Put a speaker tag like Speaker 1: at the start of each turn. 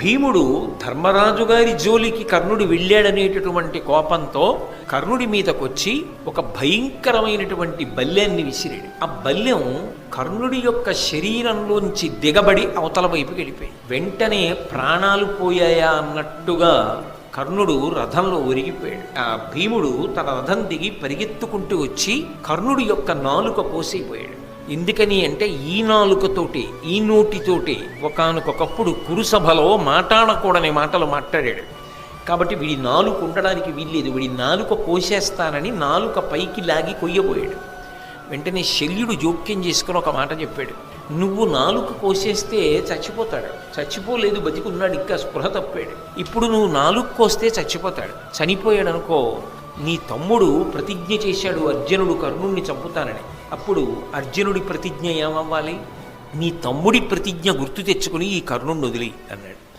Speaker 1: భీముడు ధర్మరాజు గారి జోలికి కర్ణుడు వెళ్ళాడనేటటువంటి కోపంతో కర్ణుడి మీదకొచ్చి ఒక భయంకరమైనటువంటి బల్లెన్ని విసిరాడు. ఆ బల్లెం కర్ణుడి యొక్క శరీరంలోంచి దిగబడి అవతల వైపు వెళ్ళిపోయి వెంటనే ప్రాణాలు పోయాయా అన్నట్టుగా కర్ణుడు రథంలో ఒరిగిపోయాడు. ఆ భీముడు తన రథం దిగి పరిగెత్తుకుంటూ వచ్చి కర్ణుడి యొక్క నాలుక కోసైపోయాడు ఎందుకని అంటే ఈ నాలుకతోటి ఈ నోటితోటి ఒకనకొకప్పుడు కురుసభలో మాట్లాడకూడని మాటలు మాట్లాడాడు. కాబట్టి వీడి నాలుక ఉండడానికి వీల్లేదు. వీడి నాలుక కోసేస్తానని నాలుక పైకి లాగి కొయ్యబోయాడు. వెంటనే శల్యుడు జోక్యం చేసుకుని ఒక మాట చెప్పాడు. నువ్వు నాలుక కోసేస్తే చచ్చిపోతాడు. చచ్చిపోలేదు బతికున్నాడు ఇంకా స్పృహ తప్పాడు. ఇప్పుడు నువ్వు నాలుక కోస్తే చచ్చిపోతాడు. చనిపోయాడు అనుకో నీ తమ్ముడు ప్రతిజ్ఞ చేశాడు అర్జునుడు కర్ణుణ్ణి చంపుతానని. అప్పుడు అర్జునుడి ప్రతిజ్ఞ ఏమవ్వాలి? నీ తమ్ముడి ప్రతిజ్ఞ గుర్తు తెచ్చుకుని ఈ కర్ణుణ్ణి వదిలి అన్నాడు.